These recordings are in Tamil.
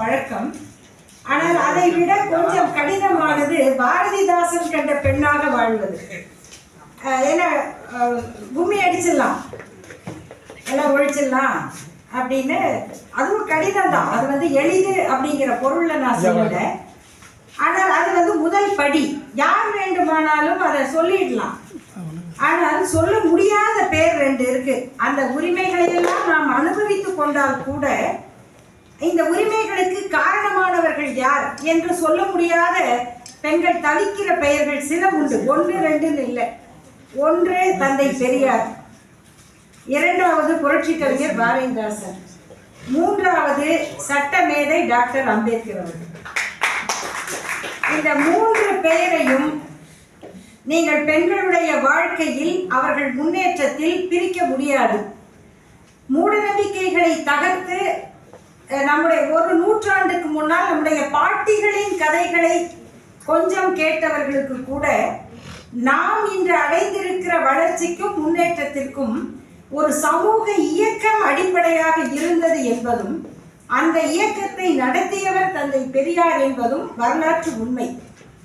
பழக்கம். ஆனால் அதை விட கொஞ்சம் கடினமானது பாரதிதாசன் கண்ட பெண்ணாக வாழ்வது. ஏன்னா கும்மி அடிச்சிடலாம். எல்லாம் ஒழிச்சிடலாம் அப்படின்னு அதுவும் கடினம் தான் அது வந்து எளிது அப்படிங்கிற பொருள்ல நான் சொல்லல. ஆனால் அது வந்து முதல் படி. யார் வேண்டுமானாலும் அதை சொல்லிடலாம். ஆனால் சொல்ல முடியாத பேர் ரெண்டு இருக்கு. அந்த உரிமைகளை எல்லாம் நாம் அனுபவித்து கொண்டால் கூட இந்த உரிமைகளுக்கு காரணமானவர்கள் யார் என்று சொல்ல முடியாத பெண்கள் தவிக்கிற பெயர்கள் சில உண்டு. ஒன்று ரெண்டுன்னு இல்லை. ஒன்று தந்தை பெரியார். இரண்டாவது புரட்சி கவிஞர் பாரதிதாசன். மூன்றாவது சட்ட மேதை டாக்டர் அம்பேத்கர் அவர்கள். இந்த மூன்று பெயரையும் நீங்கள் பெண்களுடைய வாழ்க்கையில் அவர்கள் முன்னேற்றத்தில் பிரிக்க முடியாது. மூடநம்பிக்கைகளை தகர்த்து நம்முடைய ஒரு நூற்றாண்டுக்கு முன்னால் நம்முடைய பாட்டிகளின் கதைகளை கொஞ்சம் கேட்டவர்களுக்கு கூட நாம் இன்று அடைந்திருக்கிற வளர்ச்சிக்கும் முன்னேற்றத்திற்கும் ஒரு சமூக இயக்கம் அடிப்படையாக இருந்தது என்பதும் அந்த இயக்கத்தை நடத்தியவர் தந்தை பெரியார் என்பதும் வரலாற்று உண்மை.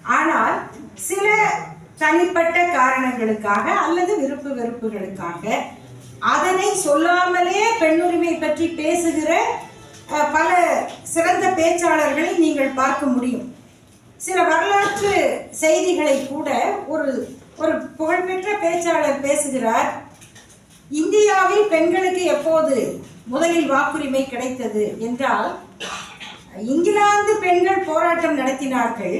ஆனால் சில தனிப்பட்ட காரணங்களுக்காக அல்லது விருப்பு வெறுப்புகளுக்காக அதனை சொல்லாமலே பெண்ணுரிமை பற்றி பேசுகிற பல சிறந்த பேச்சாளர்களை நீங்கள் பார்க்க முடியும். சில வரலாற்று செய்திகளை கூட ஒரு ஒரு புகழ்பெற்ற பேச்சாளர் பேசுகிறார். இந்தியாவில் பெண்களுக்கு எப்போது முதலில் வாக்குரிமை கிடைத்தது என்றால் இங்கிலாந்து பெண்கள் போராட்டம் நடத்தினார்கள்.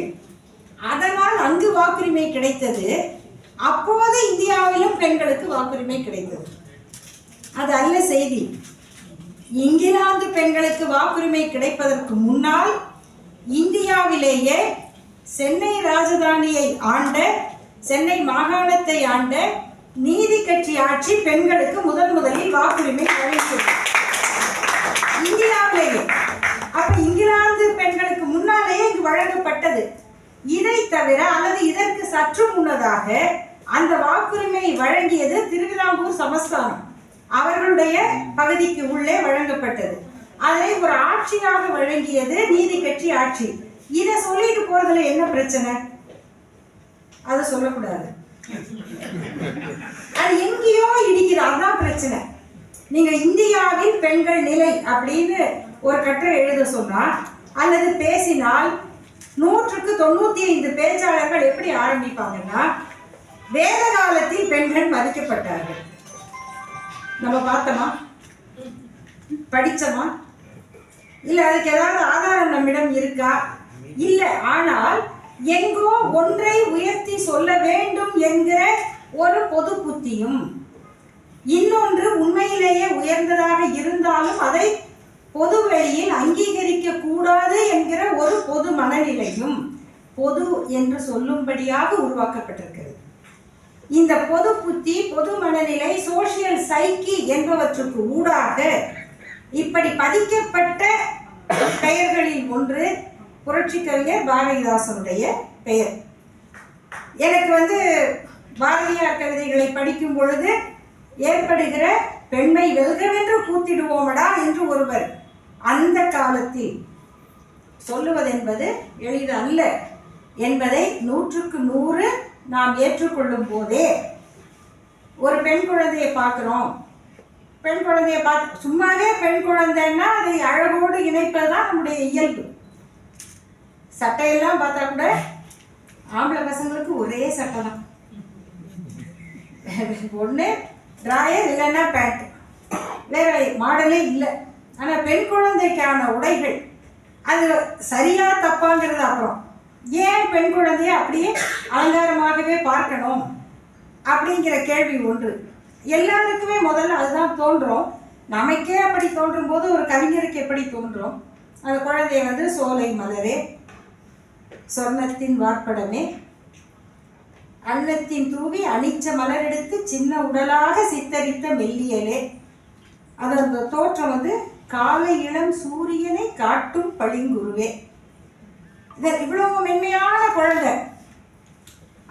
அதனால் அங்கு வாக்குரிமை கிடைத்தது. அப்போது இந்தியாவிலும் பெண்களுக்கு வாக்குரிமை கிடைத்தது. அது அல்ல செய்தி. இங்கிலாந்து பெண்களுக்கு வாக்குரிமை கிடைப்பதற்கு முன்னால் இந்தியாவிலேயே சென்னை ராஜதானியை ஆண்ட சென்னை மாகாணத்தை ஆண்ட நீதி கட்சி ஆட்சி பெண்களுக்கு முதன் முதலில் வாக்குரிமை வழங்கியது இந்தியாவிலேயே. அப்ப இங்கிலாந்து பெண்களுக்கு முன்னாலேயே இங்கு வழங்கப்பட்டது. இதை தவிர அல்லது இதற்கு சற்று முன்னதாக அந்த வாக்குரிமை வழங்கியது திருவிதாங்கூர் சமஸ்தானம். அவர்களுடைய பகுதிக்கு உள்ளே வழங்கப்பட்டது. அதை ஒரு ஆட்சியாக வழங்கியது நீதி கட்சி ஆட்சி. இதை சொல்லிட்டு போறதுல என்ன பிரச்சனை? அதை சொல்லக்கூடாது. அது எங்கேயோ இடிக்குது. அதுதான் பிரச்சனை. நீங்க இந்தியாவின் பெண்கள் நிலை அப்படின்னு ஒரு கட்டுரை எழுத சொன்னால் அல்லது பேசினால் நூற்றுக்கு தொண்ணூத்தி ஐந்து பேச்சாளர்கள் எப்படி ஆரம்பிப்பாங்கன்னா வேத காலத்தில் பெண்கள் மதிக்கப்பட்டார்கள். நம்ம பார்த்தோமா? படித்தோமா இல்லை அதுக்கு ஏதாவது ஆதாரம் நம்மிடம் இருக்கா? இல்லை ஆனால் எங்கோ ஒன்றை உயர்த்தி சொல்ல வேண்டும் என்கிற ஒரு பொது புத்தியும் இன்னொன்று உண்மையிலேயே உயர்ந்ததாக இருந்தாலும் அதை பொது வழியில் அங்கீகரிக்க கூடாது என்கிற ஒரு பொது மனநிலையும் பொது என்று சொல்லும்படியாக உருவாக்கப்பட்டிருக்கிறது. இந்த பொது புத்தி பொது மனநிலை சோசியல் சைக்கி என்பவற்றுக்கு ஊடாக இப்படி பதிக்கப்பட்ட பெயர்களில் ஒன்று புரட்சி கவிஞர் பாரதிதாசனுடைய பெயர். எனக்கு வந்து பாரதியார் கவிதைகளை படிக்கும் பொழுது ஏற்படுகிற பெண்மை வெல்கவென்று கூத்திடுவோமடா என்று ஒருவர் அந்த காலத்தில் சொல்லுவதென்பது எளிதல்ல என்பதை நூற்றுக்கு நூறு நாம் ஏற்றுக்கொள்ளும் போதே ஒரு பெண் குழந்தையை பார்க்குறோம். பெண் குழந்தையை பார்த்து சும்மாவே பெண் குழந்தைன்னா அதை அழகோடு இணைப்பது தான் நம்முடைய இயல்பு. சட்டையெல்லாம் பார்த்தா கூட ஆம்பளை பசங்களுக்கு ஒரே சட்டை தான். ஒன்று ட்ராயர் இல்லைன்னா பேண்ட் வேற மாடலே இல்லை. ஆனால் பெண் குழந்தைக்கான உடைகள் அது சரியா தப்பாங்கிறது அப்புறம். ஏன் பெண் குழந்தைய அப்படியே அலங்காரமாகவே பார்க்கணும் அப்படிங்கிற கேள்வி ஒன்று. எல்லாருக்குமே முதல்ல அதுதான் தோன்றும். நமக்கே அப்படி தோன்றும் போது ஒரு கவிஞருக்கு எப்படி தோன்றும்? அந்த குழந்தைய வந்து சோலை மலரே சொர்ணத்தின் வார்ப்படமே அன்னத்தின் தூவி அனிச்ச மலரெடுத்து சின்ன உடலாக சித்தரித்த மெல்லியலே. அதன் அந்த தோற்றம் வந்து காலை இளம் சூரியனை காட்டும் பளிங்குருவே. இது இவ்வளவு மென்மையான குழந்தை.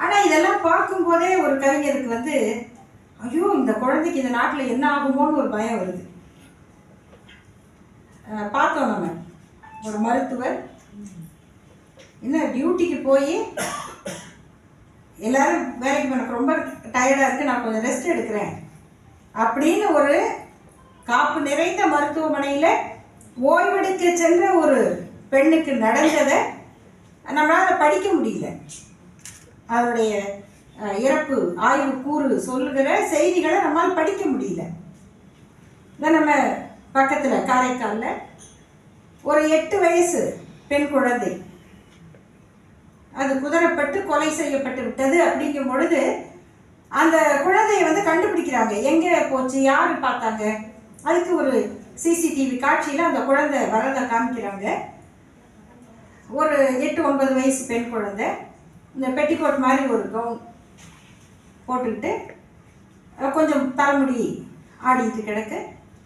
ஆனால் இதெல்லாம் பார்க்கும்போதே ஒரு கவிஞருக்கு வந்து ஐயோ இந்த குழந்தைக்கு இந்த நாட்டில் என்ன ஆகுமோன்னு ஒரு பயம் வருது. பார்த்தோம் நம்ம. ஒரு மருத்துவர் என்ன டியூட்டிக்கு போய் எல்லாரும் வேலைக்கு எனக்கு ரொம்ப டயர்டாக இருக்குது நான் கொஞ்சம் ரெஸ்ட் எடுக்கிறேன். அப்படின்னு ஒரு காப்பு நிறைந்த மருத்துவமனையில் ஓய்வெடுக்க சென்ற ஒரு பெண்ணுக்கு நடந்ததை நம்மளால் படிக்க முடியல. அதனுடைய இறப்பு ஆய்வு கூறு சொல்லுகிற செய்திகளை நம்மால் படிக்க முடியல. இதை நம்ம பக்கத்தில் காரைக்காலில் ஒரு எட்டு வயசு பெண் குழந்தை. அது குதிரப்பட்டு கொலை செய்யப்பட்டு விட்டது அப்படிங்கும் பொழுது அந்த குழந்தையை வந்து கண்டுபிடிக்கிறாங்க. எங்கே போச்சு? யார் பார்த்தாங்க? அதுக்கு ஒரு சிசிடிவி காட்சியில் அந்த குழந்தை வரதை காமிக்கிறாங்க. ஒரு எட்டு ஒன்பது வயசு பெண் குழந்தை. இந்த பெட்டிக்கோட் மாதிரி ஒரு கவுன் போட்டுக்கிட்டு கொஞ்சம் தலைமுடி ஆடிட்டு கிடக்கு.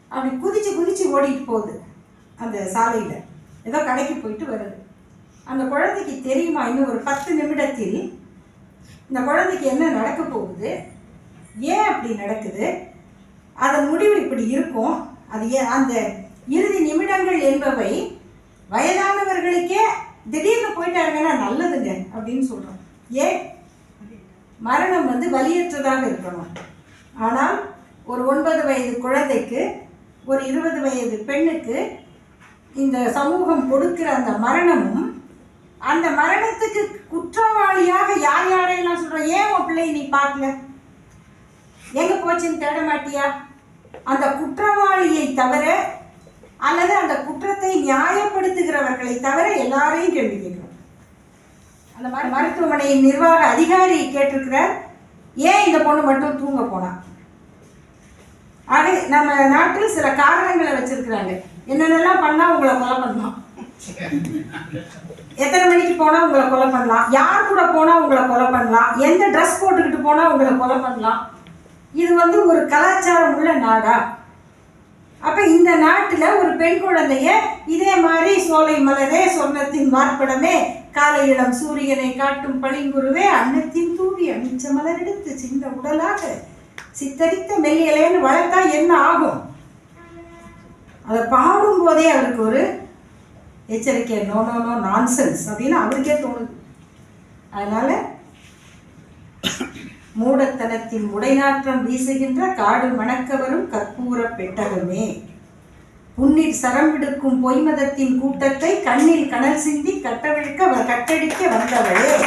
அப்படி குதிச்சு குதிச்சு ஓடிட்டு போகுது அந்த சாலையில். ஏதோ கடைக்கு போயிட்டு வருது. அந்த குழந்தைக்கு தெரியுமா? இன்னும் ஒரு பத்து நிமிடத்தில் இந்த குழந்தைக்கு என்ன நடக்க போகுது? ஏன் அப்படி நடக்குது? அதன் முடிவு இப்படி இருக்கும். அது ஏன்? அந்த இறுதி நிமிடங்கள் என்பவை வயதானவர்களுக்கே திடீர்னு போயிட்டாருங்கன்னா நல்லதுங்க அப்படின்னு சொல்கிறோம் ஏன்? மரணம் வந்து வலியற்றதாக இருக்கணும். ஆனால் ஒரு ஒன்பது வயது குழந்தைக்கு ஒரு இருபது வயது பெண்ணுக்கு இந்த சமூகம் கொடுக்கிற அந்த மரணமும் அந்த மரணத்துக்கு குற்றவாளியாக யார் யாரையெல்லாம் சொல்கிறோம் ஏன் உன் பிள்ளை நீ பார்க்கல? எங்கே போச்சுன்னு தேட மாட்டியா? அந்த குற்றவாளியை தவிர அல்லது அந்த குற்றத்தை நியாயப்படுத்துகிறவர்களை தவிர எல்லாரையும் கேள்வி கேட்கிறோம் அந்த மாதிரி மருத்துவமனையின் நிர்வாக அதிகாரி கேட்டிருக்கிறார் ஏன் இந்த பொண்ணு மட்டும் தூங்க போனா? ஆக நம்ம நாட்டில் சில காரணங்களை வச்சிருக்கிறாங்க. என்னென்னலாம் பண்ணா உங்களை கொலை பண்ணலாம். எத்தனை மணிக்கு போனா உங்களை கொலை பண்ணலாம். யார் கூட போனா உங்களை கொலை பண்ணலாம். எந்த ட்ரெஸ் போட்டுக்கிட்டு போனா உங்களை கொலை பண்ணலாம். இது வந்து ஒரு கலாச்சாரம் உள்ள நாடா. அப்போ இந்த நாட்டில் ஒரு பெண் குழந்தைய இதே மாதிரி சோலை மலரே சொர்ணத்தின் வார்ப்படமே காலை இளம் சூரியனை காட்டும் பளிங்குருவே அன்னத்தின் தூவி அமிச்ச மலர் எடுத்து சின்ன உடலாக. சித்தரித்த மெல்லியலேன்னு வளர்த்தா என்ன ஆகும்? அதை பாடும் போதே அவருக்கு ஒரு எச்சரிக்கை நோ நோ நோ நான்சென்ஸ் அப்படின்னு அவருக்கே தோணுது. அதனால மூடத்தனத்தின் உடைநாற்றம் வீசுகின்ற காடு மணக்க வரும் கற்பூர பெட்டகமே. புன்னில் சரம் விடுக்கும் பொய்மதத்தின் கூட்டத்தை கண்ணில் கனல் சிந்தி கட்டவிழ்க்க வ- கட்டடிக்க வந்தவளே.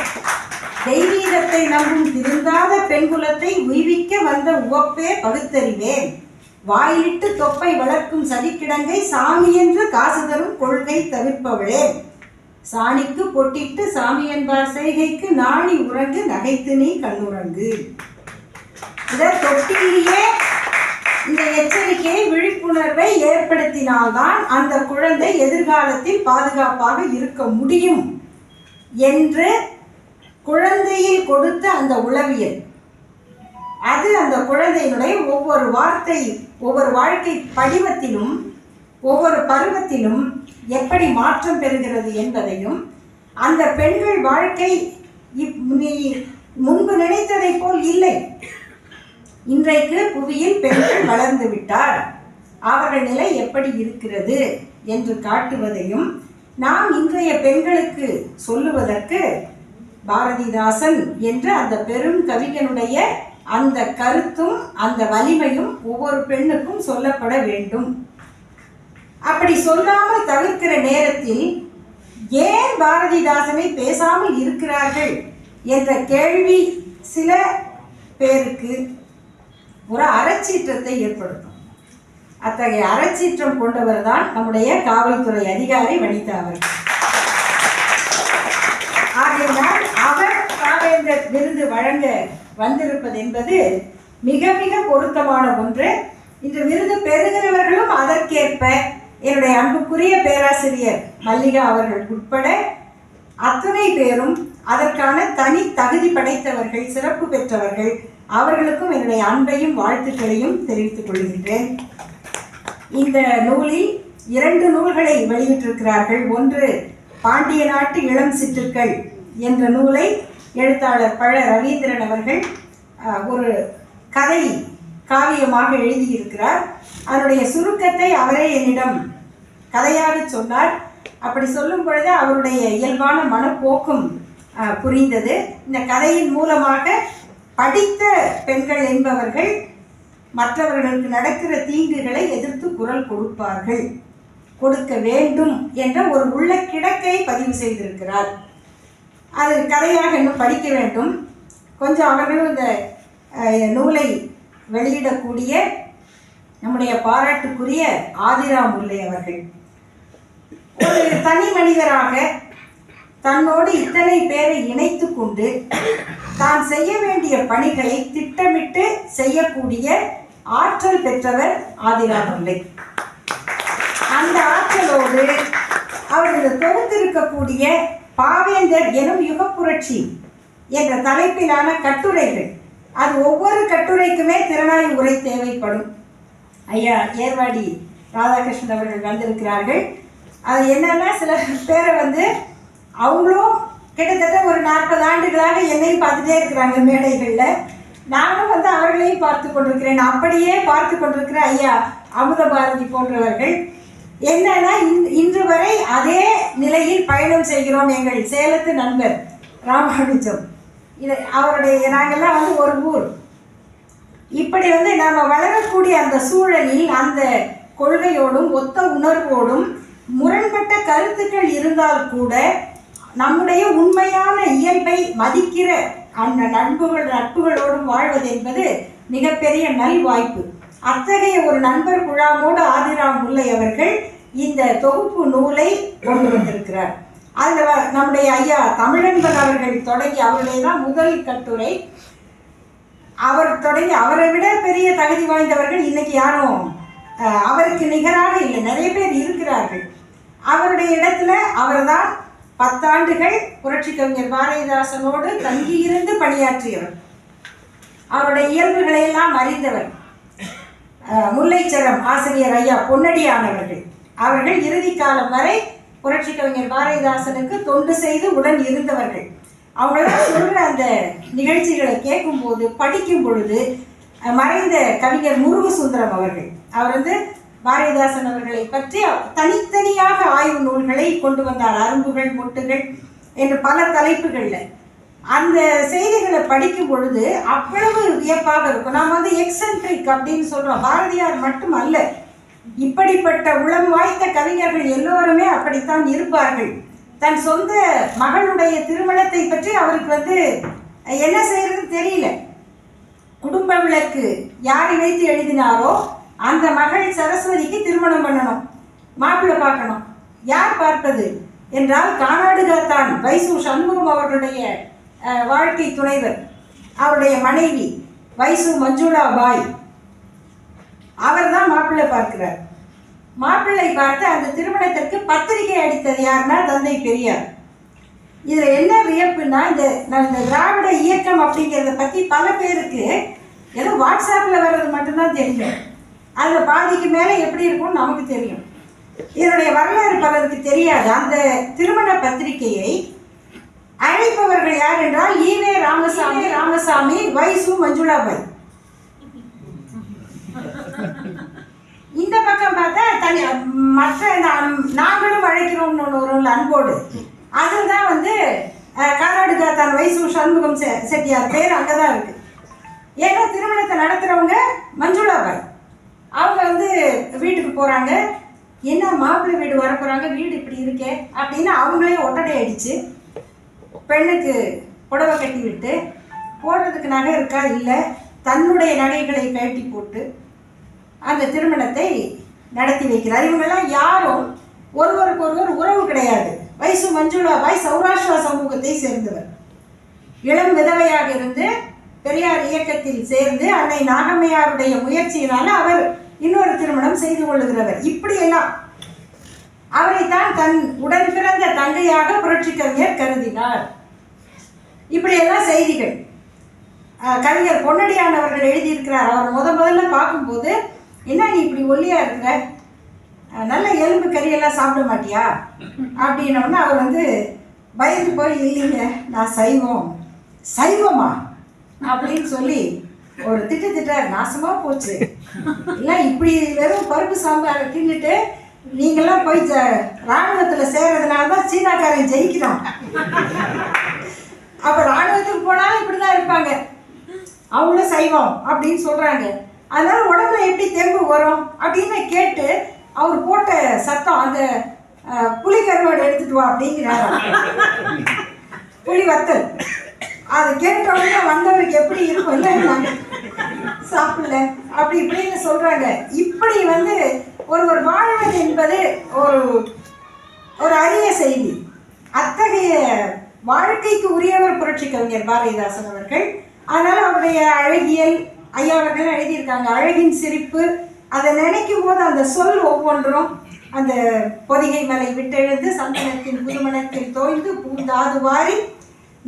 தெய்வீகத்தை நம்பும் திருந்தாத பெண்குலத்தை உய்விக்க வந்த உவப்பே பகுத்தறிவேன். வாயிலிட்டு தொப்பை வளர்க்கும் சதிக்கிடங்கை சாமி என்று காசு தரும் கொள்கை தவிர்ப்பவளே. சாணிக்கு பொட்டிட்டு சாமி என்பார் செய்கைக்கு நாணி உறங்கு நகைத்து நீ கண்ணுறங்கு. இதை தொட்டிலேயே இந்த எச்சரிக்கையை விழிப்புணர்வை ஏற்படுத்தினால்தான் அந்த குழந்தை எதிர்காலத்தில் பாதுகாப்பாக இருக்க முடியும் என்று குழந்தையில் கொடுத்த அந்த உளவியல். அது அந்த குழந்தையினுடைய ஒவ்வொரு வார்த்தை ஒவ்வொரு வாழ்க்கை படிவத்திலும் ஒவ்வொரு பருவத்திலும் எப்படி மாற்றம் பெறுகிறது என்பதையும் அந்த பெண்கள் வாழ்க்கை இப் முன்பு நினைத்ததைப் போல் இல்லை. இன்றைக்கு புவியில் பெண்கள் வளர்ந்து விட்டார் அவர்கள் நிலை எப்படி இருக்கிறது என்று காட்டுவதையும் நாம் இன்றைய பெண்களுக்கு சொல்லுவதற்கு பாரதிதாசன் என்ற அந்த பெரும் கவிஞனுடைய அந்த கருத்தும் அந்த வலிமையும் ஒவ்வொரு பெண்ணுக்கும் சொல்லப்பட வேண்டும். அப்படி சொல்லாமல் தவிர்க்கிற நேரத்தில் ஏன் பாரதிதாசனை பேசாமல் இருக்கிறார்கள் என்ற கேள்வி சில பேருக்கு ஒரு அறச்சீற்றத்தை ஏற்படுத்தும். அத்தகைய அறச்சீற்றம் கொண்டவர் தான் நம்முடைய காவல்துறை அதிகாரி வனிதா அவர்கள். ஆகையினால் அவர் காவேந்தர் விருது வழங்க வந்திருப்பது என்பது மிக மிக பொருத்தமான ஒன்று. இந்த விருது பெறுகிறவர்களும் அதற்கேற்ப என்னுடைய அன்புக்குரிய பேராசிரியர் மல்லிகா அவர்கள் உட்பட அத்தனை பேரும் அதற்கான தனி தகுதி படைத்தவர்கள் சிறப்பு பெற்றவர்கள். அவர்களுக்கும் என்னுடைய அன்பையும் வாழ்த்துக்களையும் தெரிவித்துக் கொள்கின்றேன். இந்த நூலில் இரண்டு நூல்களை வெளியிட்டிருக்கிறார்கள். ஒன்று பாண்டிய நாட்டு இளம் சிற்றுக்கள் என்ற நூலை எழுத்தாளர் பழ ரவீந்திரன் அவர்கள் ஒரு கதை காவியமாக எழுதியிருக்கிறார். அதனுடைய சுருக்கத்தை அவரே என்னிடம் கதையாக சொன்னார். அப்படி சொல்லும் பொழுது அவருடைய இயல்பான மனப்போக்கும் புரிந்தது. இந்த கதையின் மூலமாக படித்த பெண்கள் என்பவர்கள் மற்றவர்களுக்கு நடக்கிற தீங்குகளை எதிர்த்து குரல் கொடுப்பார்கள். கொடுக்க வேண்டும் என்ற ஒரு உள்ள கிடக்கை பதிவு செய்திருக்கிறார். அது கதையாக இன்னும் படிக்க வேண்டும். கொஞ்சம் அவர்களும் இந்த நூலை வெளியிடக்கூடிய நம்முடைய பாராட்டுக்குரிய ஆதிரா முல்லை அவர்கள். ஒரு தனி மனிதராக தன்னோடு இத்தனை பேரை இணைத்து கொண்டு தான் செய்ய வேண்டிய பணிகளை திட்டமிட்டு செய்யக்கூடிய ஆற்றல் பெற்றவர் ஆதிராமல்லை அந்த ஆற்றலோடு அவரது தொகுத்திருக்கக்கூடிய பாவேந்தர் எனும் யுகப்புரட்சி என்ற தலைப்பிலான கட்டுரைகள். அது ஒவ்வொரு கட்டுரைக்குமே திறனாய் உரை தேவைப்படும். ஐயா ஏர்வாடி ராதாகிருஷ்ணன் அவர்கள் வந்திருக்கிறார்கள். அது என்னென்னா சில பேரை வந்து அவங்களும் கிட்டத்தட்ட ஒரு நாற்பது ஆண்டுகளாக என்னையும் பார்த்துட்டே இருக்கிறாங்க மேடைகளில். நானும் வந்து அவர்களையும் பார்த்து கொண்டிருக்கிறேன். அப்படியே பார்த்து கொண்டிருக்கிற ஐயா அமுத பாரதி போன்றவர்கள். என்னன்னா இன்- இன்று வரை அதே நிலையில் பயணம் செய்கிறோம் எங்கள் சேலத்து நண்பர் ராமானுஜம். இது அவருடைய நாங்கள்லாம் வந்து ஒரு ஊர். இப்படி வந்து நம்ம வளரக்கூடிய அந்த சூழலில் அந்த கொள்கையோடும் ஒத்த உணர்வோடும் முரண்பட்ட கருத்துக்கள் இருந்தால் கூட நம்முடைய உண்மையான இயல்பை மதிக்கிற அந்த நண்புகள் நட்புகளோடும் வாழ்வது என்பது மிகப்பெரிய நல்வாய்ப்பு. அத்தகைய ஒரு நண்பர் குழாமோடு ஆதிராம் முல்லை அவர்கள் இந்த தொகுப்பு நூலை கொண்டு வந்திருக்கிறார். அதில் வ- நம்முடைய ஐயா தமிழன்பன் அவர்கள் தொடங்கி அவருடைய தான் முதல் கட்டுரை. அவர் தொடங்கி அவரை விட பெரிய தகுதி வாய்ந்தவர்கள் இன்னைக்கு யாரும் அவருக்கு நிகராக இல்லை. நிறைய பேர் இருக்கிறார்கள். அவருடைய இடத்துல அவர்தான் பத்தாண்டுகள் புரட்சி கவிஞர் பாரதிதாசனோடு தங்கியிருந்து பணியாற்றியவர். அவருடைய இயல்புகளை எல்லாம் அறிந்தவர். முல்லைச்சரம் ஆசிரியர் ஐயா பொன்னடியானவர்கள். அவர்கள் இறுதி காலம் வரை புரட்சி கவிஞர் பாரதிதாசனுக்கு தொண்டு செய்து உடன் இருந்தவர்கள். அவங்களாம் சொல்கிற அந்த நிகழ்ச்சிகளை கேட்கும்போது படிக்கும் பொழுது மறைந்த கவிஞர் முருகசுந்தரம் அவர்கள். அவர் வந்து பாரதிதாசன் அவர்களை பற்றி தனித்தனியாக ஆய்வு நூல்களை கொண்டு வந்தார். அரும்புகள் மொட்டுகள் என்று பல தலைப்புகளில். அந்த செய்திகளை படிக்கும் பொழுது அவ்வளவு வியப்பாக இருக்கும். நாம் வந்து எக்ஸென்ட்ரிக் அப்படின்னு சொல்கிறோம் பாரதியார் மட்டும் அல்ல இப்படிப்பட்ட உளம் வாய்ந்த கவிஞர்கள் எல்லோருமே அப்படித்தான் இருப்பார்கள். தன் சொந்த மகளுடைய திருமணத்தை பற்றி அவருக்கு வந்து என்ன செய்யறது தெரியல. குடும்ப விளக்கு யாரை வைத்து எழுதினாரோ அந்த மகள் சரஸ்வதிக்கு திருமணம் பண்ணணும். மாப்பிள்ளை பார்க்கணும். யார் பார்ப்பது என்றால் காணாடுகாத்தான் வைசு சண்முகம் அவர்களுடைய வாழ்க்கை துணைவர். அவருடைய மனைவி வைசு மஞ்சுளா பாய் அவர் தான் மாப்பிள்ளை பார்க்கிறார். மாப்பிள்ளை பார்த்து அந்த திருமணத்திற்கு பத்திரிகை அடித்தது யாருன்னா தந்தை பெரியார். இதில் என்ன வியப்புன்னா இந்த நான் இந்த திராவிட இயக்கம் அப்படிங்கிறத பற்றி பல பேருக்கு ஏதோ வாட்ஸ்அப்பில் வர்றது மட்டும்தான் தெரியும். அதில் பாதிக்கு மேலே எப்படி இருக்கும்னு நமக்கு தெரியும். இதனுடைய வரலாறு பலருக்கு தெரியாது. அந்த திருமண பத்திரிகையை அழைப்பவர்கள் யார் என்றால் ஈவே ராமசாமி ராமசாமி வைசு மஞ்சுளாபாய் இந்த பக்கம் பார்த்தா தனி மற்ற நாங்களும் அழைக்கிறோம்னு ஒன்று ஒரு அன்போடு. அதுதான் வந்து அஹ், கானாடுகாத்தான் வைசு சண்முகம் செட்டியார் பேர் அங்கே தான் இருக்கு. ஏன்னா திருமணத்தை நடத்துகிறவங்க மஞ்சுளாபாய் அவங்க வந்து வீட்டுக்கு போகிறாங்க என்ன மாப்பிள்ளை வீடு வர போகிறாங்க வீடு இப்படி இருக்கே அப்படின்னு அவங்களே ஒட்டடை அடித்து பெண்ணுக்கு புடவை கட்டி விட்டு போடுறதுக்கு நகை இருக்கா? இல்லை. தன்னுடைய நகைகளை கழட்டி போட்டு அந்த திருமணத்தை நடத்தி வைக்கிறார். இவங்கெல்லாம் யாரும் ஒருவருக்கு ஒருவர் உறவு கிடையாது. வைசு மஞ்சுளாபாய் சௌராஷ்டிரா சமூகத்தை சேர்ந்தவர். இளம் விதவையாக இருந்து பெரியார் இயக்கத்தில் சேர்ந்து அன்னை நாகம்மையாருடைய முயற்சியினால அவர் இன்னொரு திருமணம் செய்து கொள்ளுகிறவர். இப்படியெல்லாம் அவரைத்தான் தன் உடன் பிறந்த தங்கையாக புரட்சி கவிஞர் கருதினார். இப்படியெல்லாம் செய்திகள். கவிஞர் பொன்னடியான் அவர்கள் எழுதியிருக்கிறார். அவர் முத முதல்ல பார்க்கும்போது என்ன நீ இப்படி ஒல்லியா இருக்கிற? நல்ல எலும்பு கறியெல்லாம் சாப்பிட மாட்டியா? அப்படின்னோடனே அவர் வந்து பயந்து போய் இல்லைங்க நான் சைவம். சைவமா? அப்படின்னு சொல்லி ஒரு திட்டு திட்டார். நாசமாக போச்சு. இல்லை இப்படி வெறும் பருப்பு சாம்பார் தின்னுட்டு நீங்களாம் போய் ஜ- ராணுவத்துல சேர்றதுனால தான் சீனாக்காரன் ஜெயிக்கிறான். அப்போ ராணுவத்துக்கு போனாலும் இப்படி தான் இருப்பாங்க. அவங்களும் சைவம் அப்படின்னு சொல்கிறாங்க அதனால் உடம்புல எப்படி தெம்பு வரும் அப்படின்னு கேட்டு அவர் போட்ட சத்தம் அந்த அஹ், புலி கருவாடு எடுத்துட்டு வா அப்படிங்கிறார். புலி வத்தல். அதை கேட்ட உடனே வந்தவருக்கு எப்படி இருக்கும் சாப்பிடல. அப்படி இப்படின்னு சொல்றாங்க. இப்படி வந்து ஒருவர் வாழ்வது என்பது ஒரு ஒரு அரிய செய்தி. அத்தகைய வாழ்க்கைக்கு உரியவர் புரட்சி கவிஞர் பாரதிதாசன் அவர்கள். அதனால் அவருடைய அழகியல் ஐயா அவர்கள் எழுதியிருக்காங்க. அழகின் சிரிப்பு அதை நினைக்கும் போது அந்த சொல் ஒவ்வொன்றும் அந்த பொதிகை மலை விட்டெழுந்து சந்தனத்தின் புதுமணத்தில் தோய்ந்து பூந்தாது வாரி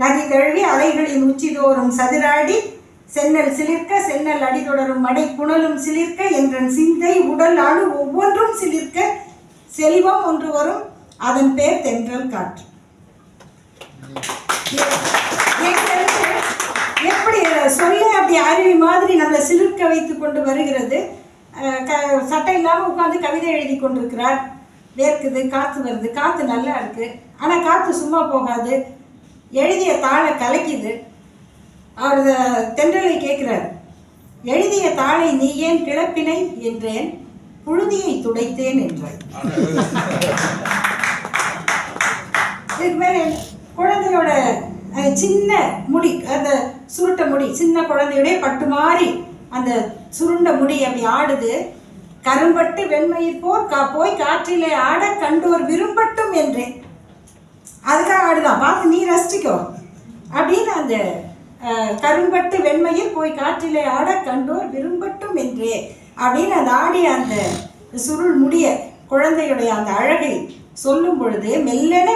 நதி தழுவி அலைகளின் உச்சிதோறும் சதிராடி சென்னல் சிலிர்க்க சென்னல் அடிதொடரும் மடை புனலும் சிலிர்க்க என்றன் சிந்தை உடல் அணு ஒவ்வொன்றும் சிலிர்க்க செல்வம் ஒன்று வரும் அதன் பேர் தென்றல் காற்று. எப்படி சொல்ல அப்படி அருவி மாதிரி நம்மளை சிலிர்க்க வைத்து கொண்டு வருகிறது. க சட்டை இல்லாமல் உட்காந்து கவிதை எழுதி கொண்டிருக்கிறார். வேர்க்குது காற்று வருது காற்று நல்லா இருக்குது ஆனால் காற்று சும்மா போகாது. எழுதிய தாளை கலக்கிது. அவர் தென்றலை கேட்குறார். எழுதிய தாளை நீ ஏன் கிளப்பினை என்றேன். புழுதியை துடைத்தேன் என்றார். இதுக்கு மேலே குழந்தையோட சின்ன முடி அந்த சுருட்ட முடி சின்ன குழந்தையுடைய பட்டு மாறி அந்த சுருண்ட முடி அப்படி ஆடுது. கரும்பட்டு வெண்மையிற் போர் கா போய் காற்றிலே ஆட கண்டோர் விரும்பட்டும் என்றேன். அதுக்காக ஆடுதான் பார்த்து நீ ரசிச்சுக்கோ. அப்படின்னு அந்த கரும்பட்டு வெண்மையில் போய் காற்றிலே ஆட கண்டோர் விரும்பட்டும் என்றே அப்படின்னு அந்த ஆடிய அந்த சுருள் முடிய குழந்தையுடைய அந்த அழகை சொல்லும் பொழுது மெல்லென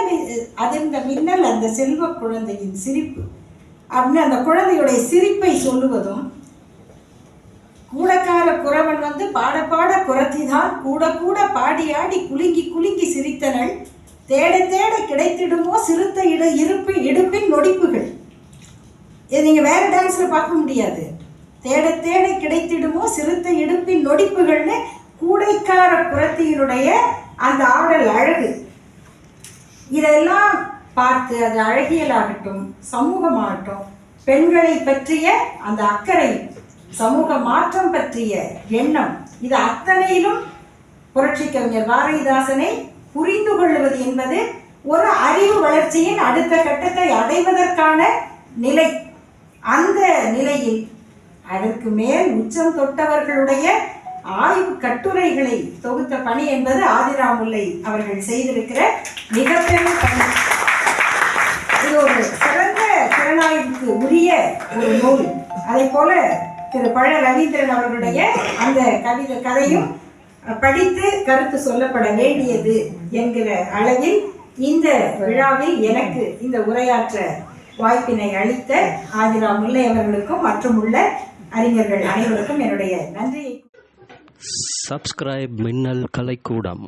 அதிர்ந்த மின்னல் அந்த செல்வ குழந்தையின் சிரிப்பு. அப்படின்னு அந்த குழந்தையுடைய சிரிப்பை சொல்லுவதும் கூடக்கார குறவன் வந்து பாட பாட குரத்திதான் கூட கூட பாடி ஆடி குலுங்கி குலுங்கி சிரித்தனள். தேட தேட கிடைத்திடுமோ சிறுத்த இட இருப்பு இடுப்பின் நொடிப்புகள். இது நீங்கள் வேறு டான்ஸில் பார்க்க முடியாது. தேட தேட கிடைத்திடுமோ சிறுத்த இடுப்பின் நொடிப்புகள்னு கூடைக்கார குரத்தியினுடைய அந்த ஆடல் அழகு. இதெல்லாம் பார்த்து அது அழகியலாகட்டும் சமூகமாகட்டும் பெண்களை பற்றிய அந்த அக்கறை சமூக மாற்றம் பற்றிய எண்ணம் இது அத்தனையிலும் புரட்சி கவிஞர் பாரதிதாசனை புரிந்து கொள்வது என்பது ஒரு அறிவு வளர்ச்சியின் அடுத்த கட்டத்தை அடைவதற்கான நிலை. அந்த நிலையில் அதற்கு மேல் உச்சம் தொட்டவர்களுடைய ஆய்வு கட்டுரைகளை தொகுத்த பணி என்பது ஆதிராமுல்லை அவர்கள் செய்திருக்கிற மிகப்பெரும் பணி. இது ஒரு சிறந்த திறனாய்வுக்கு உரிய ஒரு நூல். அதே போல திரு பழ ரவீந்திரன் அவர்களுடைய அந்த கவிதை கதையும் படித்து கருத்து சொல்லப்பட வேண்டியது என்கிற அளவில் இந்த விழாவில் எனக்கு இந்த உரையாற்ற வாய்ப்பினை அளித்த ஆதிரா முல்லை அவர்களுக்கும் மற்றும் உள்ள அறிஞர்கள் அனைவருக்கும் என்னுடைய நன்றியை சப்ஸ்கிரைப் மின்னல் கலைக்கூடம்.